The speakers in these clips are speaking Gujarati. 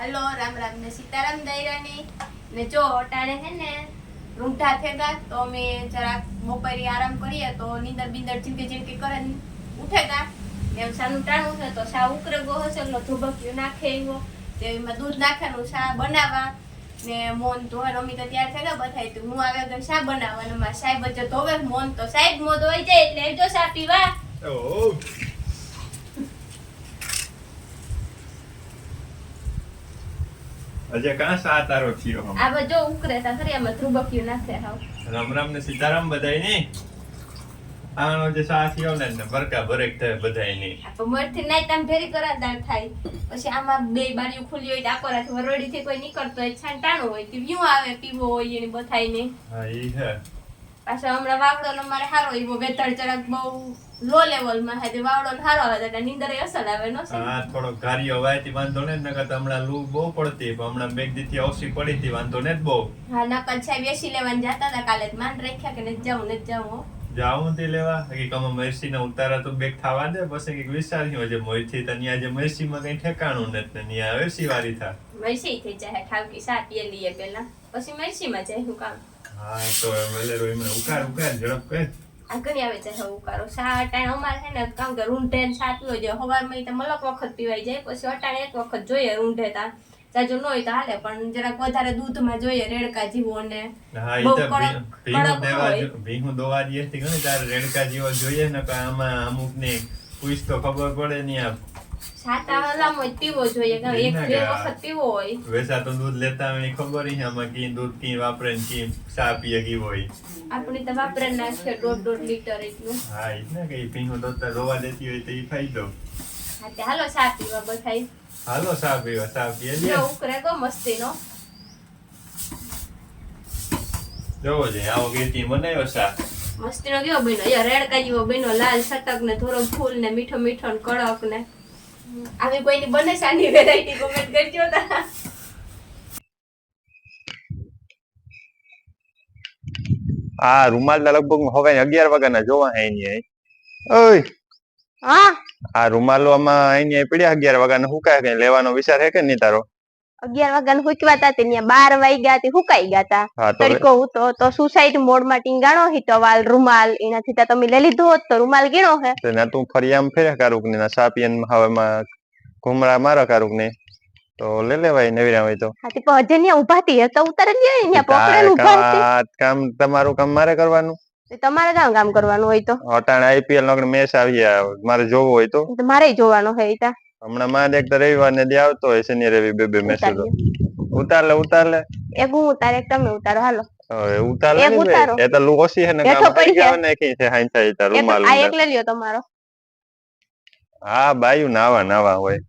હલો, રામ રામ, ને સીતારામ દૈરાની ને જો, અટાણે હે ને, રૂંઢા થેગા તો અમે જરાક બપોરે આરામ કરીએ, તો નીંદર બીંદર ચીંકી ચીંકી કરે ઉઠેગા એમ સાનું ટાણું છે, તો સા ઉકરે ગો હશે એટલે ધુબક્યું નાખે એવો. તે એમાં દૂધ નાખવાનું સા બનાવવા. ને મોન તો રમી તો તૈયાર થેગા બધાય, તો હું આવે તો સા બનાવવાનું? માં સાહેબ જ ધોવે મોન તો સાહેબ મોદ હોય જાય, એટલે જો સા પીવા. અજય કાં સા તારો થયો હમ? આ બધો ઉકરે તા ખરી આમાં ધ્રુબક્યું નાખે હાવ. રામ રામ ને સીતારામ બધાય ને આનો જે સા થયો ને ને ભરકા ભરેક થાય બધાય ને તો મરથી નાઈ તમ ભેરી કરાદાર થાય. પછી આમાં બે બારીઓ ખુલ્લી હોય તો આખો રાત વરોડીથી કોઈ નીકળતો હોય છાંટાણો હોય તે વ્યૂ આવે પીવો હોય એની બધાયને. હા ઈ હે. પાછા હમણાં વાવડો નો મારે હારો એવો વેતળ જરાક બહુ લો લેવલમાં તે વાવડો ને હારો આવે એટલે નીંદર અસર આવે નો છે હા થોડો ગારીઓ વાયતી વાંધો ને નકર તો હમણાં લૂ બહુ પડતી પણ હમણાં બેગ દીથી ઓછી પડી હતી વાંધો ને જ બહુ. હા ના સાહેબ એસી લેવાની જતા હતા કાલે માન રાખ્યા કે નથી જાવું નથી જાવું જાઉં તે લેવા. કે કમ મરસી ને ઉતારા તો બેગ થવા દે પછી કંઈક વિચાર્યું છે મોયથી થી તને જે મરસી માં કઈ ઠેકાણું ને ન્યા વેસી વારી થા. મરસી થી જાય ઠાવકી સા પીએ લઈએ પેલા પછી મરસીમાં જાય હું કામ? હા તો વેલેરો એમને ઉકાર ઉકાર ઝડપ કર. આ ઘણી આવે છે હવે કરો સા અટાણે અમારે છે ને કામ કે રૂંઢે ને હોય સવારમાં તો મલક વખત પીવાઈ જાય પછી અટાણે એક વખત જોઈએ રૂંઢે તા જાજુ ન હોય તો હાલે પણ જરાક વધારે દૂધમાં જોઈએ રેડકા જીવો ને હા બહુ કડક- ભી- ભીનું કડક દેવા દઈએ ઘણી તારે રેડકા જીવો જોઈએ ને આમાં અમુક ને પૂછ તો ખબર પડે નહીં આ સાતા હલામો જ પીવો જોઈએ એક બે વખત પીવો હોય. વેસા તો દૂધ લેતા હોય ખબર ઈ આમાં કી દૂધ કી વાપરે ને કી ચા પીએ કી હોય. આપણી તો વાપરે નાખીએ દોઢ દોઢ લીટર એટલું. હા ઈ કે ઈ ભીનું દૂધ દેતી હોય તો ઈ ફાયદો હા તે હાલો સા પીવા બધાય. હાલો ચા પીવા ચા પીએ લે ઉકરે ગો મસ્તીનો. જોવો છે આવો કીર્તિ બનાવ્યો ચા. મસ્તીનો કેવો બન્યો? અહીંયા રેડકા જેવો બન્યો લાલ સટક ને થોડો ફૂલ ને મીઠો મીઠો ને કડક ને આવી કોઈની બને સાની વેરાયટી કોમેન્ટ કરજો તા. આ રૂમાલ ના લગભગ હવે અગિયાર વાગ્યાના જોવા હે એની અહીં. ઓય. હા? આ રૂમાલો આમાં એની પડ્યા અગિયાર વાગ્યાના. હુકાય કઈ લેવાનો વિચાર હે કે નહીં તારો? અગિયાર વાગ્યા હુકવા તા ત્યાં બાર વાગ્યા તે હુકાઈ ગયા તા. તરીકો હતો તો સુસાઇડ મોડમાં ટીંગાણો હી ટવાલ રૂમાલ એનાથી તો તમે લઈ લીધો હોત તો રૂમાલ ગીણો હે. તે ના તું ફરી આમ ફેરે કારુક ને ના સાપિયન હવામાં ઘુમરા મારો કારુક ને તો લે લેવાય નવીરા હોય તો. હા તે પણ હજે ત્યાં ઊભા હતી તો ઉતારે લ્યો ને ત્યાં પકડે ઊભા હતી કામ તમારું કામ મારે કરવાનું? તમારે કામ કામ કરવાનું હોય તો. અટાણે આઈપીએલ નો મેચ આવી મારે જોવો હોય તો. મારે જોવાનું હોય તા. હમણાં માં એક તો રવિવાર ને દી આવતો હોય શનિ રવિ બે બે મેચ ઉતારી લે ઉતાર લે એક હું ઉતાર એક તમે ઉતારો. હાલો. હવે ઉતાર લે ઉતારો. એ તો લોસી હે ને કામ પડી થઈ ને કી છે હાઈ થાય તાર રૂમાલ આ એક લઈ લ્યો તમારો. હા બાયુ નાવા નાવા હોય.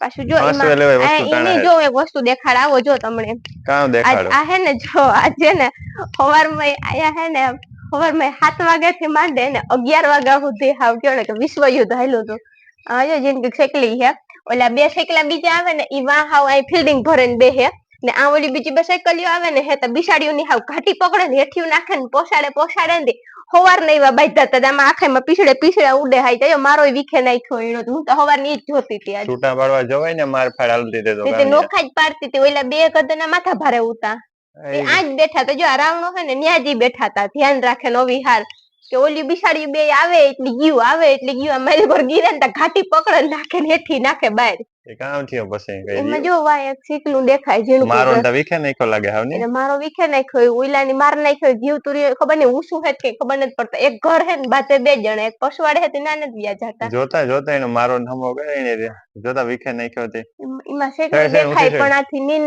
પાછું જો આ એની જો એક વસ્તુ દેખાડ આવો જો તમને. કામ દેખાડો? આ હે ને જો છે ને સવારમાં આયા હે ને સવારમાં સાત વાગ્યા થી માંડે ને અગિયાર વાગ્યા સુધી હાવ કયો ને કે વિશ્વ યુદ્ધ હાલ્યું હતું. આ જો જેને શેકલી હે ઓલા બે શેકલા બીજા આવે ને ઈ વાહ હાવ અહીં ફિલ્ડિંગ ભરીને બેહે ને આ ઓલી બીજી બે સાયકલીઓ આવે ને હે તો બિસાડીઓની હાવ ઘાટી પકડે ને હેઠિયું નાખે ને પોસાડે પોસાડે ને હવાર ને એવા બાંધતા હતા આમાં આખામાં પીછડે પીછડે ઉડે હાઈ જાય મારો વિખે નાખ્યો એનો તો હું તો હવારની જ જોતી હતી છૂટા પાડવા જવાય ને માર ફાડ હાલતી તે તો તે કામ નોખા જ પાડતી હતી ઓલા બે કદના માથા ભારે ઉતા આજ બેઠા હતા જો આ રાવણો છે ને ન્યા જ ઈ બેઠા હતા ધ્યાન રાખે નો વિહાર કે ઓલી બિસાડી બે આવે એટલે ગયું આવે એટલે ગયું મારી પર ગીરે ને ઘાટી પકડે નાખે ને હેઠી નાખે બહાર. કામ થયો પછી એમાં જો વાય એક સીકલું દેખાય જીણું મારો. તો વિખે નાખ્યો લાગે હવે ને મારો વિખે નાખ્યો ઓઈલાની માર નાખ્યો જીવ તુરી ખબર નહીં હું શું હેત કે ખબર નથી પડતા. એક ઘર હે ને બાતે બે જણા એક પશવાડે હે તે ના નથી ગયા જાતા. જોતા જોતા એનો મારો નમો ગયો એને જોતા વિખે નાખ્યો તે. એમાં શેકલું દેખાય પણ આથી નીન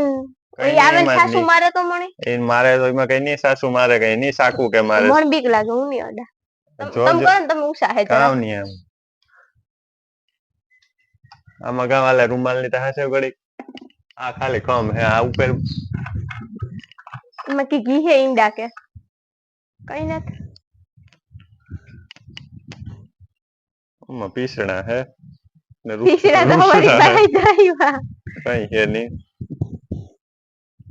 સાસુ મારે તો મણે? એ મારે તો એમાં કઈ નહીં સાસુ મારે કઈ નહીં સાકુ કે મારે? મણ બીક લાગે હું નહીં અડા. તમે કરો તમે ઉષા હે કામ નહીં એમ. આમાં ગામ આલે રૂમાલની તો હાસે ઘડી આ ખાલી કમ હે આ ઉપર એમાં કી ઘી હે ઈંડા કે. કઈ નથી. આમાં પીસણા હે. ને પીસરા તો અમારી પાસે જાય કઈ હે નહીં.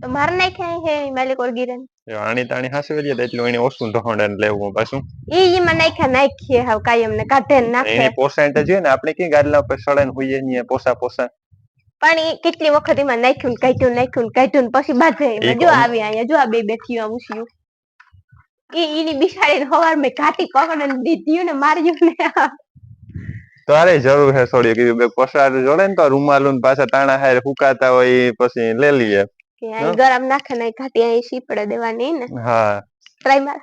તો માર નાખ્યા હે માલિક ઓરગીરન એ આણી તાણી હાસે વેલીએ તો એટલું એને ઓછું ઢોંડે લેવું પાછું. ઈ ઈમાં નાખ્યા નાખીએ હાવ કાયમ ને કાઢે નાખે એની પોસાય તો ને આપણે કઈ ગાડલા પર સડે હોઈએ ને પોસા પોસા પાણી કેટલી વખત એમાં નાખ્યું ને કાઢ્યું નાખ્યું ને કાઢ્યું પછી બાજે જો આવી અહીંયા જો આ બે બેઠી આવું છું ઈ ઈની બિસાડી હવાર મેં ઘાટી પકડીને દીધ્યું ને માર્યું ને. તારે જરૂર હે થોડી કે બે પસાર જોડે ને તો રૂમાલુન પાછા તાણા હારે ફૂકાતા હોય ઈ પછી લે લઈએ. કે અહીં ગરમ નાખે ને ઘાટી અહીં સીપડે દેવાની ને. હા. ટ્રાય માર.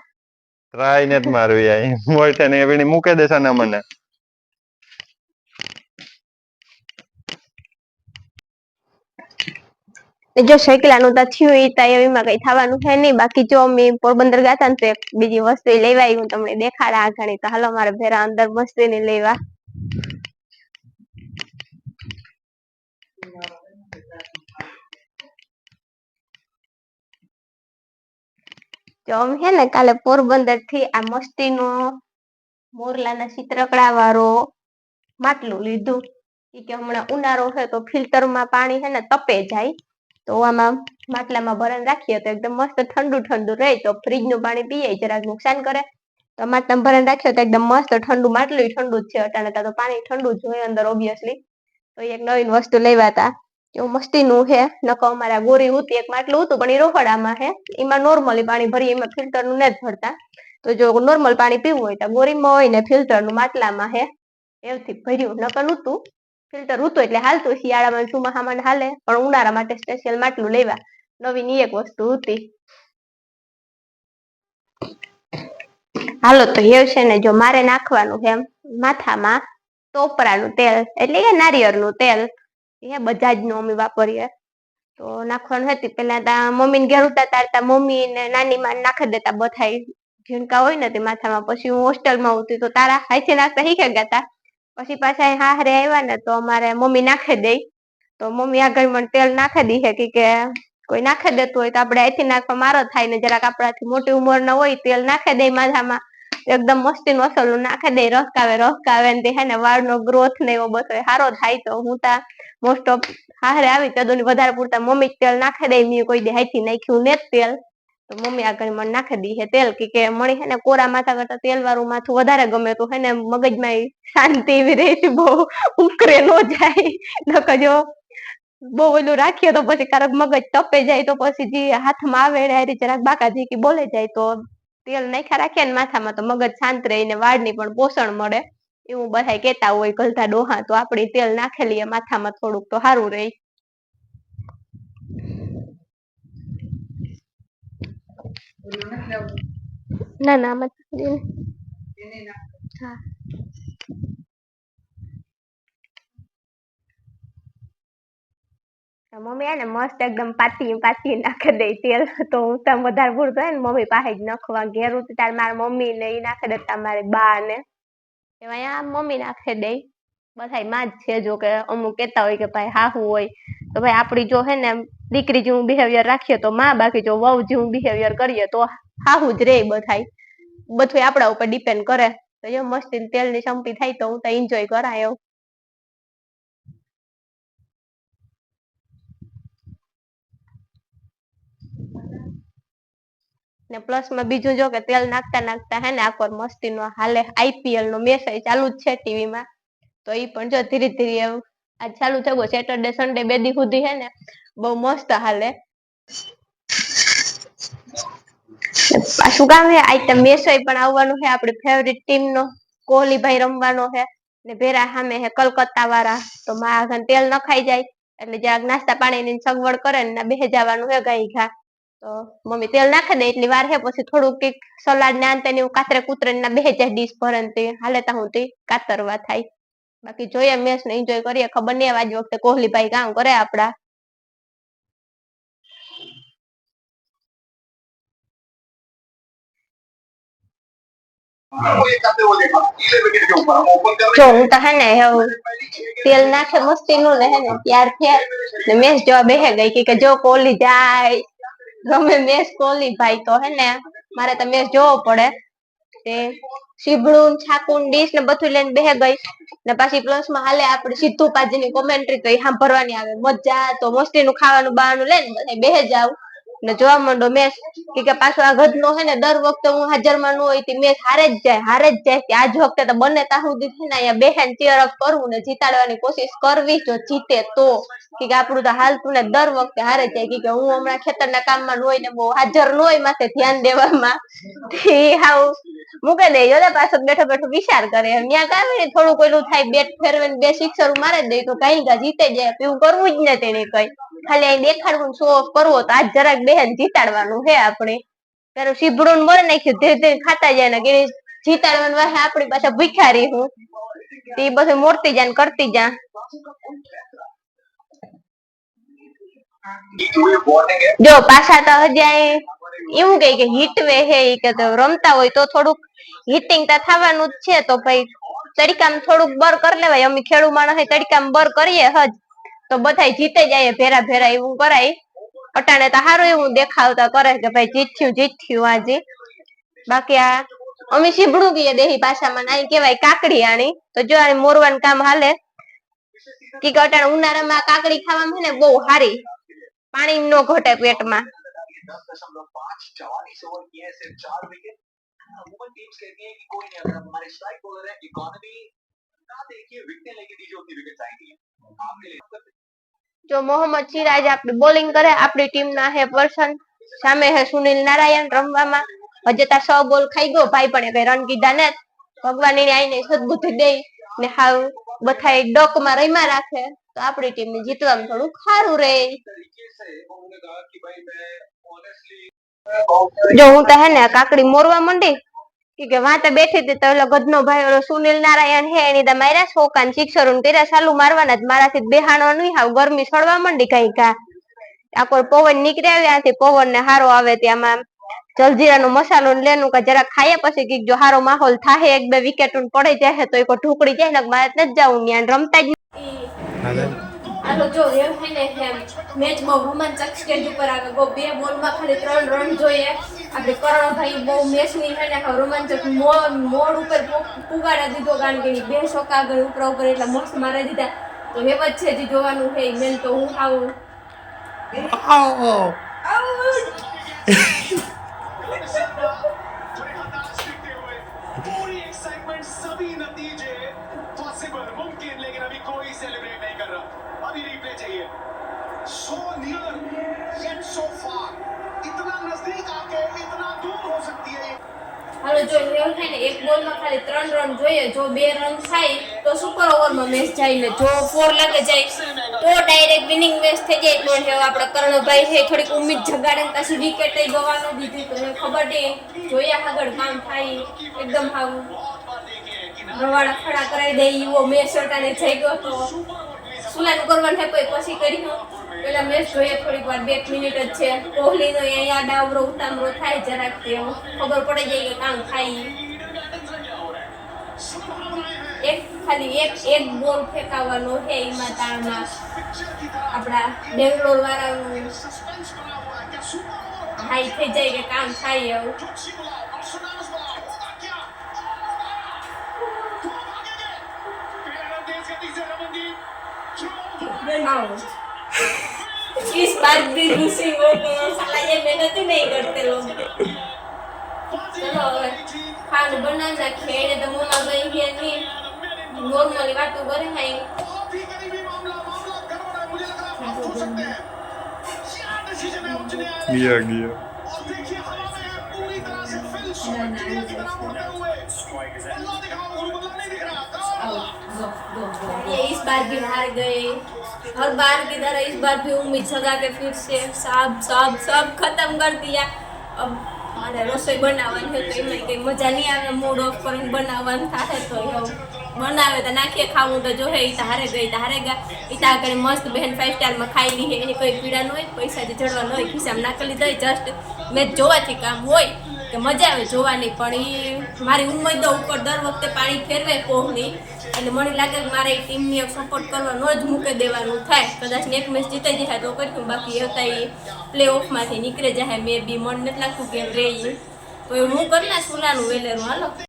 ટ્રાય ને જ મારવી આઈ મોટે ને એવીની મૂકે દેસા ને મને. જો શેકલાનું તો થયું એ તો એમાં કઈ થવાનું છે નહીં બાકી જો અમે પોરબંદર ગયા ને તો એક બીજી વસ્તુ લેવા આવી હું તમને દેખાડા આ ઘણી તો હાલો મારે ભેરા અંદર મસ્તી ને લેવા. તો હે ને કાલે પોરબંદરથી આ મસ્તીનો મોરલાના ચિત્રકળા વાળો માટલું લીધું. એ કે હમણાં ઉનાળો છે તો ફિલ્ટરમાં પાણી છે ને તપે જાય. તો આમાં માટલામાં ભરણ રાખીએ તો એકદમ મસ્ત ઠંડુ ઠંડુ રહે તો ફ્રીજનું પાણી પીએ, જરાક નુકસાન કરે. તો માટલામાં ભરણ રાખીએ તો એકદમ મસ્ત ઠંડુ માટલું ઠંડુ જ છે. અટાણે તો પાણી ઠંડુ જ હોય અંદર ઓબ્વિયસલી તો એક નવીન વસ્તુ લેવા હતા એવું મસ્તીનું છે નકો અમારા ગોરી ઉતી એક માટલું હતું, પણ એ રોકડામાં છે એમાં નોર્મલી પાણી ભરી એમાં ફિલ્ટરનું નથી ભરતા. તો જો નોર્મલ પાણી પીવું હોય તો ગોરીમાં હોય ને ફિલ્ટરનું માટલામાં છે એવથી ભર્યું. નકલ નહોતું. ફિલ્ટર હતું એટલે હાલતું, શિયાળામાં ચોમાસામાં હાલે? પણ ઉનાળા માટે સ્પેશિયલ માટલું લેવા. નવી ની એક વસ્તુ હતી. હાલો, તો એવું છે ને, જો મારે નાખવાનું છે માથામાં ટોપરાનું તેલ, એટલે કે નારિયેળનું તેલ. એ જ નો અમે વાપરીએ. તો નાખવાનું હતી પેલા તા મમ્મી ને ઘેર ઉતા તાર તા મમ્મી ને નાની માં નાખી દેતા બધાય. ઝીણકા હોય ને તે માથામાં, પછી હું હોસ્ટેલમાં હતી તો તારા હાથે નાખતા શીખે ગયા તા. પછી પાછા હા હાહરે આવ્યા ને તો અમારે મમ્મી નાખી દે તો મમ્મી આગળ મને તેલ નાખી દી કે કોઈ નાખી દેતું હોય તો આપણે અહીંથી નાખવા મારો થાય ને જરાક આપણાથી મોટી ઉંમર ના હોય તેલ નાખી દે માથામાં. એકદમ મસ્તી નું અસલું નાખી દે, રસકાવે રસકાવે ને હે ને વાળનો ગ્રોથ ને એવો બધો સારો થાય તો હું તા મોસ્ટ ઓફ હારે આવી તો વધારે પૂરતા મમ્મી તેલ નાખી દે મેં કોઈ દે હાથથી નાખ્યું ને તેલ. તો મમ્મી આગળ મને નાખી દી હે તેલ, કે મણી હે ને કોરા માથા કરતા તેલ વાળું માથું વધારે ગમે તો હે ને મગજમાં શાંતિ એવી રહે છે, બહુ ઉકરે ન જાય. નકર જો બહુ ઓલું રાખીએ તો પછી કારક મગજ તપે જાય તો પછી જે હાથમાં આવે હારી જરાક બાકા કે બોલે જાય તો તેલ નાખ્યા રાખીએ ને માથામાં તો મગજ શાંત રહે ને વાળની પણ પોષણ મળે. એવું બધા કેતા હોય ગલતા ડોહા તો આપણે તેલ નાખેલી એ માથામાં થોડુંક તો સારું રહે. ના ના ને. હા. મમ્મી એને મસ્ત એકદમ પાતી પાતી નાખી દે તેલ. તો હું તો વધારે પૂરતો હોય ને મમ્મી પાસે જ નખવા ઘેર ઉતી તાર મારા મમ્મી ને એ નાખી દેતા મારી બા ને. એમાં અહીંયા મમ્મી નાખી દે. બધાયમાં જ છે જો કે અમુક કહેતા હોય કે ભાઈ હાહુ હોય. તો ભાઈ આપણી જો હે ને દીકરી જેવું બિહેવિયર રાખીએ તો માં બાકી જો વહુ જેવું બિહેવિયર કરીએ તો હાહુ જ રે બધાય. બધું આપણા ઉપર ડિપેન્ડ કરે. તો જો મસ્તી તેલની સંપી થાય તો હું તો એન્જોય કરાય એવું. ને પ્લસમાં બીજું જો કે તેલ નાખતા નાખતા હે ને આખો મસ્તી નો હાલે આઈપીએલ નો મેચ ચાલુ જ છે ટીવી માં. તો એ પણ જો ધીરે ધીરે આ ચાલુ થયું સેટરડે સન્ડે બે દી સુધી હે ને બહુ મસ્ત હાલે. પાછું કામ હે? આઈ મેચ પણ આવવાનું છે આપણી ફેવરિટ ટીમ નો કોહલી ભાઈ રમવાનો હે ને ભેરા સામે હે કલકત્તા વાળા. તો માં આગળ તેલ નખાઈ જાય એટલે જરાક નાસ્તા પાણીની સગવડ કરે ને બે જવાનું હે ગાઈ ઘા. તો મમ્મી તેલ નાખી દે એટલી વાર હે, પછી થોડુંક કંઈક સલાડ ને આંતે ને એવું કાતરે કૂતરે ના બે જાય ડીશ ભરે તે હાલે તા હું તે કાતરવા થાય. બાકી જોઈએ મેચ ને એન્જોય કરીએ. ખબર નહીં આજ વખતે કોહલી ભાઈ કામ કરે આપડા. જો હું તો હે ને તેલ નાખે મસ્તી નું ને હે ને ત્યાર થયા મેચ જોવા બેહે ગઈ કે જો કોહલી જાય ગમે મેચ કોહલી ભાઈ તો હે ને, મારે તો મેચ જોવો પડે. તે ને છાકું ડીશ ને બધું લઈને બેહે ગઈ. ને પાછી પ્લસમાં હાલે આપણે સિદ્ધુ પાજી ની કોમેન્ટ્રી તો એ સાંભળવાની આવે. મજા તો મસ્તી નું ખાવાનું બહાનું લઈને બેહે જાવ. ને જોવા માંડો મેચ કે પાછો આ ગધનો હે ને, દર વખતે હું હાજરમાં ન હોય તે મેચ હારે જ જાય, હારે જ જાય આજ વખતે તો બંને તા સુધી છે ને, અહીંયા બેહેન ચેર અપ કરવું ને, જીતાડવાની કોશિશ કરવી જો જીતે તો. કે આપણું તો હાલતું ને દર વખતે હારે જાય, કે હું હમણાં કામમાં ન હોય ને, બહુ હાજર ન હોય માથે ધ્યાન દેવામાં. તે હાવ મૂકે દે જો પાછો બેઠો બેઠો વિચાર કરે. ત્યાં કામ ને થોડું કોઈલું થાય, બેટ ફેરવે ને બે સિક્સર મારે જ દે, તો કઈ જીતે જાય, એવું કરવું જ ને તેને કઈ. ખાલી અહીં દેખાડવું શો ઓફ કરવો તો આજ જરાક બેન જીતાડવાનું હે આપણે. તારું શીભડું ને નાખ્યું, ધીરે ધીરે ખાતા જાય ને કે જીતાડવાનું વાહે આપણી પાછા ભિખારી હું. તે બધું મોરતી જા ને કરતી જા જો પાછા તો હજી એવું કઈ કે હિટ વે હે ઈ કે રમતા હોય તો થોડુંક હિટિંગ તો થવાનું જ છે તો ભાઈ તડકામાં થોડુંક બર કરી લેવાય. અમે ખેડૂ માણસ તડકામાં બર કરીએ હજ. તો બધાય જીતે જાય ભેરા ભેરા એવું કરાય અટાણે તો સારું એવું દેખાવતા કરે કે ભાઈ જીત્યું જીત્યું આજે બાકી આ અમે સીભડું કહીએ દેહી ભાષામાં અહીં કહેવાય કાકડી આણી તો જો આ મોરવાનું કામ હાલે કે કે અટાણે ઉનાળામાં આ કાકડી ખાવામાં છે ને બહુ સારી પાણી નો ઘટે પેટમાં दस दशमलव पांच चवालीस ओवर किए सिर्फ चार विकेट अमूमन टीम्स कहती है कि कोई नहीं अगर हमारे स्ट्राइक बॉलर है इकोनॉमी ना देखिए विकेट लेके दीजिए उतनी विकेट आएंगी आपने ले જો મોહમ્મદ સિરાજ આપણી બોલિંગ કરે આપણી ટીમ ના હે પર્સન સામે હે સુનિલ નારાયણ રમવામાં હજે તાર સો બોલ ખાઈ ગયો ભાઈ પણ કઈ રન કીધા ને ભગવાન એને આઈને સદબુદ્ધિ દે ને હાવ બધાય ડોકમાં રમ્યા રાખે તો આપણી ટીમ ને જીતવામાં થોડું ખારું રહે तरीके से उन्होंने कहा कि भाई मैं ऑनेस्टली જો હું તો હે ને કાકડી મોરવા માંડી કે વાતે બેઠી હતી તો ઓલો ગધનો ભાઈ ઓલો સુનિલ નારાયણ હે, એની તા માર્યા છોકાન શિક્ષરું તેરા ચાલુ મારવાના જ મારાથી બેહાણો નહીં હાવ, ગરમી સડવા માંડી કઈ કા. આ કોઈ પવન નીકળે ત્યાંથી પવન ને હારો આવે ત્યાંમાં જલજીરાનો મસાલો લેનું કે જરા ખાઈએ પછી કીક જો હારો માહોલ થાય એક બે વિકેટ પડી જાય તો એક ઢુકડી જાય ને મારે નથી જવું ત્યાં રમતા જ ઈ આલો જો એમ હે ને એમ મેચ બહુ રોમાંચક સ્ટેજ ઉપર આવે બહુ બે બોલમાં ખાલી ત્રણ રન જોઈએ આપણે કરણભાઈ બહુ મેચની છે ને હવે રોમાંચક મો- મોડ ઉપર પુ- પુગાડા દીધો કારણ કે ઈ બે છોકા આગળ ઉપર ઉપર એટલે મસ્ત મારી દીધા તો એમ જ છે જે જોવાનું છે મેન તો હું આવું पूरी एक्साइटमेंट सभी नतीजे पॉसिबल मुमकिन लेकिन अभी कोई सेलिब्रेट नहीं कर रहा अभी रिप्ले चाहिए सो नियर येट सो फार इतना नजदीक आके इतना दूर हो सकती है ये હાલો જો એવું થાય ને એક બોલમાં ખાલી ત્રણ રન જોઈએ જો બે રન થાય તો સુપર ઓવરમાં મેચ જાય ને જો ફોર લાગે જાય તો ડાયરેક્ટ વિનિંગ મેચ થઈ જાય એટલે હવે આપણા કર્ણભાઈ છે થોડીક ઉમ્મીદ જગાડે ને પાછી વિકેટ ગવાનો દીધી તો એને ખબર નહીં જોઈએ આગળ કામ થાય એકદમ હાવ રવાડા ખડા કરાવી દે એવો મેચ અટાણે જઈ ગયો તો સુલાનું કરવાનું થાય કોઈ પછી કરી પેલા મેચ જોઈએ, થોડીક વાર બે મિનિટ જ છે. કોહલીનો અહીંયા ડાવરો, ઉતામરો થાય જરાક તે ખબર પડી જાય કે કામ થાય. એક ખાલી એક એક બોલ ફેંકાવાનો છે એમાં તાળમાં આપણા બેંગ્લોર વાળાનું. હાઈ થઈ જાય કે કામ થાય એવું. आओ इस बार भी दूसरी वो साला ये मेहनत ही नहीं करते लोग चलो હવે ખાવાનું બનાવતા ખેડે તો મોમાં ગઈ છે નહીં નોર્મલી વાતો કરે હાઈ ગયા ગયા देखिए हवा में पूरी तरह से फिल शॉट क्लियर की तरह उड़ते हुए अल्लाह दिखा गुरुबल्ला नहीं दिख रहा आओ दो दो दो ये इस बार भी हार गए हर बार की तरह इस बार भी उम्मीद जगा के फिर से सब सब सब खत्म कर दिया अब મારે રસોઈ બનાવવાની હોય તો એમાં કંઈ મજા નહીં આવે મૂડ ઓફ કરીને બનાવવાનું થાય તો એવું બનાવે તો નાખીએ ખાવું તો જો હે ઈ તો હારે ગઈ તો હારે ગયા ઈ તો આગળ મસ્ત બહેન ફાઈવ સ્ટારમાં ખાઈ લી એ કોઈ પીડા ન હોય પૈસા જે ચડવા ન હોય ખિસ્સામાં નાખી લીધા જસ્ટ મેચ જોવાથી કામ હોય કે મજા આવે જોવાની, પણ એ મારી ઉમેદો ઉપર દર વખતે પાણી ફેરવે કોહની એટલે મને લાગે કે મારે ટીમની સપોર્ટ કરવાનો જ મૂકી દેવાનું થાય. કદાચ એક મેચ જીતાઈ જાય તો કર્યું બાકી હતા એ પ્લે ઓફમાંથી નીકળી જાય મે બી મને નથી લાગતું કે એમ રહી. તો એ હું કરી ના સુલાનું વેલેરું. હાલો.